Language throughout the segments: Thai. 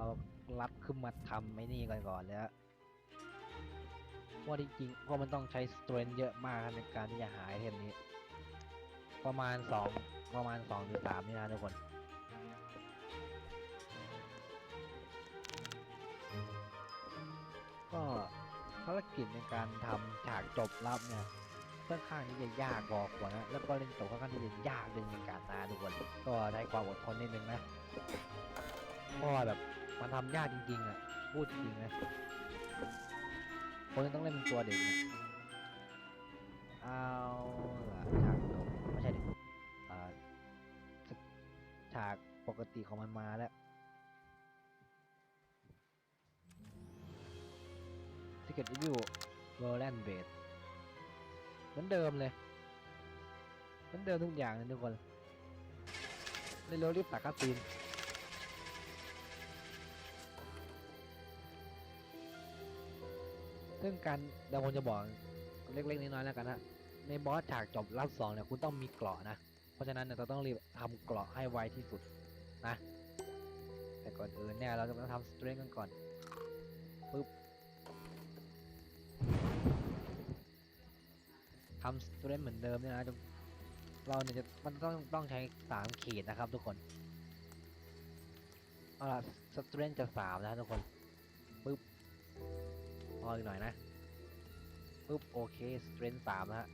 เรารัดขึ้นมาทำไม่นี่ก่อนก่อนเลยฮะเพราะว่าจริงๆเพราะมันต้องใช้สเตรนเยอะมากในการที่จะหาไอเทมนี้ ประมาณสองประมาณสองหรือสามนี่นะทุกคนก็ภารกิจในการทำฉากจบลับเนี่ยค่อนข้างที่จะยากพอควรนะแล้วก็เล่นจบค่อนข้างที่จะยากดึงในการนาทุกคนก็ได้ความอดทนนิดนึงนะเพราะแบบ มันทำยากจริงๆอะ พูดจริงนะคนต้องเล่นเป็นตัวเด็กเนี่ยเอาละฉากจบไม่ใช่ดิอ่าฉากปกติของมันมาแล้ว Secret Review w o r l a n d Base เหมือนเดิมเลยเหมือนเดิมทุกอย่างเลยทุกคนเร็วๆรีบตัดคัดซีน ซึ่งการเดี๋ยวผมจะบอกเล็กๆน้อยๆแล้วกันนะในบอสฉากจบรอบสองเนี่ยคุณต้องมีเกราะนะ เพราะฉะนั้นเนี่ยเราต้องรีบทำเกราะให้ไวที่สุดนะ แต่ก่อนอื่นเนี่ยเราจะต้องทำสเตรนกันก่อนปุ๊บทำสเตรนเหมือนเดิมเนี่ยนะเราเนี่ยจะมันต้องต้องใช้สามขีดนะครับทุกคนเอาล่ะสเตรนจะสามนะทุกคน พออีกหน่อยนะปึ๊บโอเคสเตรนสามนะฮะ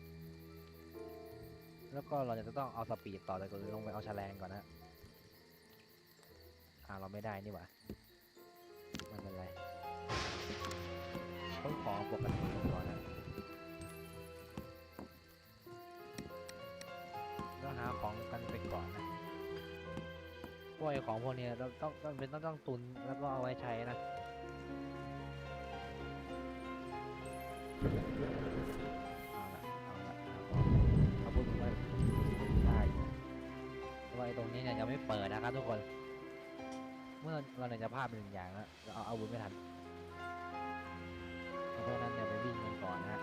แล้วก็เราจะต้องเอาสปีดต่อแต่ก่อนลงไปเอาแฉลงก่อนนะอ่าเราไม่ได้นี่หว่าไม่เป็นไรต้องของปกติก่อนนะต้องหาของกันไปก่อนนะพวกไอ้ของพวกนี้เราต้องเป็นต้องต้องตุนแล้วก็เอาไว้ใช้นะ เอาละเอาละเอาของเอาบุญไว้ได้เพราะว่าไอ้ตรงนี้เนี่ยยังไม่เปิดนะครับทุกคน เมื่อเราเนี่ยจะพลาดไปหนึ่งอย่างแล้วเราเอาอาวุธไม่ทันเพราะฉะนั้นเนี่ยไปวิ่งกันก่อนนะฮะ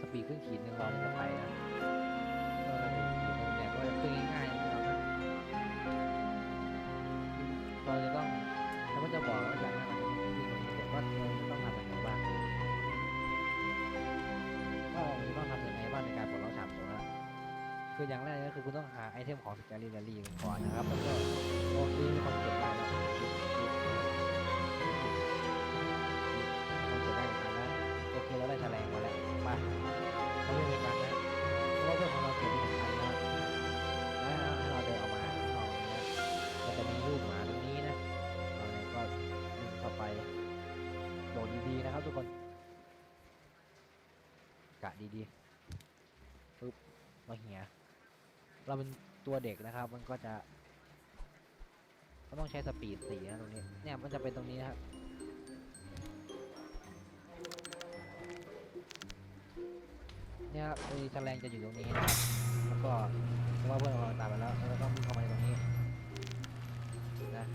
สปีดขึ้นขีดหนึ่งเราเนี่ยจะไปนะ คืออย่างแรกก็คือคุณต้องหาไอเทมของสแกลลี่แลลี่ก่อนนะครับแล้วก็โอเคมีคนเก็บได้แล้วคนเก็บได้เหมือนกันนะโอเคเราได้แฉลงมาแล้วมาเขาไม่มีกันนะเพราะเพื่อนของเราเก็บไว้ในคันนะแล้วให้เราเดินออกมาข้างนอกนี้นะเราจะมีรูปหมาตรงนี้นะเราเนี่ยก็วิ่งเข้าไปโดดดีๆนะครับทุกคนกะดีๆปึ๊บมาเหีย เราเป็นตัวเด็กนะครับ มันก็จะก็ต้องใช้สปีดสีนะตรงนี้ เนี่ยมันจะเป็นตรงนี้นะครับเนี่ยครับไอ้แฉลงจะอยู่ตรงนี้นะครับแล้วก็เพราะว่าเพื่อนของเราตามไปแล้วเราต้องวิ่งเข้ามาในตรงนี้นะ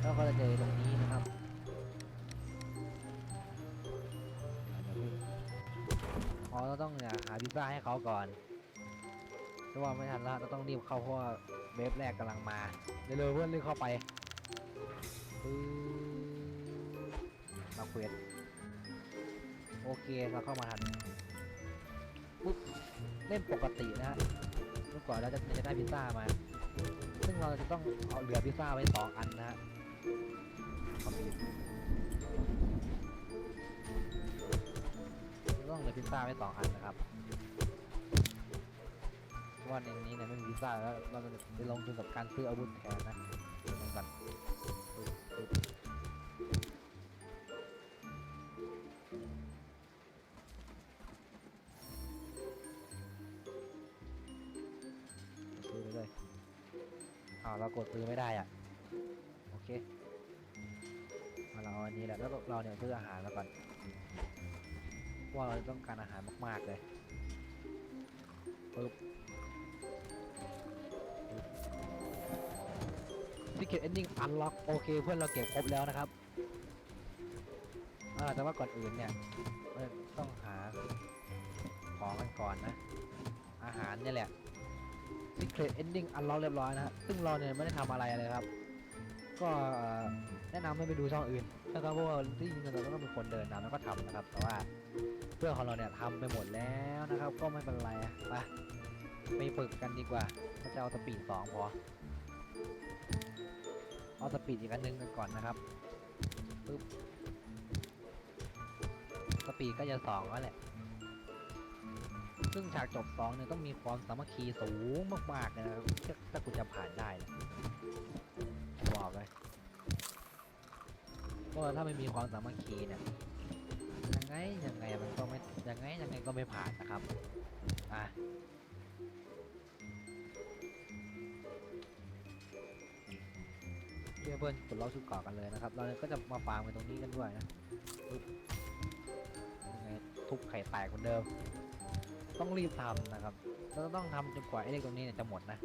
แล้วก็จะเจอตรงนี้นะครับอ๋อเราต้องเนี่ยหาพิซซ่าให้เขาก่อน ว่าไม่ทันแล้วเราต้องรีบเข้าเพราะว่าเวฟแรกกำลังมาเร็วๆเพื่อนรีบเข้าไปปึ๊บมาเควสโอเคเราเข้ามาทันปุ๊บเล่นปกตินะฮะเมื่อก่อนเราจะจะได้พิซซ่ามา ซึ่งเราจะต้องเอาเหลือพิซซ่าไว้สองอันนะฮะต้องเหลือพิซซ่าไว้สองอันนะครับ ว่าในนี้เนี่ยไม่มีพิซซ่าแล้วเราจะไปลงทุนกับการซื้ออาวุธแทนนะดูมันกันปึ๊บปึ๊บซื้อไปเลยอ้าวเรากดซื้อไม่ได้อะ โอเคเอาเราเอาอันนี้แหละแล้วเราเนี่ยซื้ออาหารแล้วก่อนว่าเราต้องการอาหารมากๆเลย ซิกเก็ตเอนดิ้งอันล็อกโอเค เพื่อนเราเก็บครบแล้วนะครับอ่าแต่ว่าก่อนอื่นเนี่ยต้องหาของกันก่อนนะ อาหารเนี่ยแหละ Secret Ending อันล็อกเรียบร้อยนะฮะซึ่งเราเนี่ยไม่ได้ทำอะไรเลยครับ ก็แนะนำให้ไปดูช่องอื่นนะครับเพราะว่าที่จริงเราต้องเป็นคนเดินนำแล้วก็ทำนะครับ แต่ว่าเพื่อนของเราเนี่ยทำไปหมดแล้วนะครับ ก็ไม่เป็นไรไปไปฝึกกันดีกว่าก็จะเอาสปีดสองพอ สปีดอีกอันหนึงกันก่อนนะครับปึ๊บสปีดก็จะสองแล้วแหละ ซึ่งฉากจบสองเนี่ยต้องมีความสามัคคีสูงมากๆเลยนะครับถ้าคุณจะผ่านได้นะบอกเลยเพราะว่าถ้าไม่มีความสามัคคีเนี่ยยังไงยังไงมันก็ไม่ยังไงยังไงก็ไม่ผ่านนะครับ อะ พื่อเพื่อนกดล็อกชุดเกาะกันเลยนะครับ เราก็จะมาฟาร์มกันตรงนี้กันด้วยนะยังไงทุบไข่แตกเหมือนเดิม ต้องรีบทำนะครับเราต้องทำจนกว่าไอ้เลขตรงนี้เนี่ยจะหมดนะ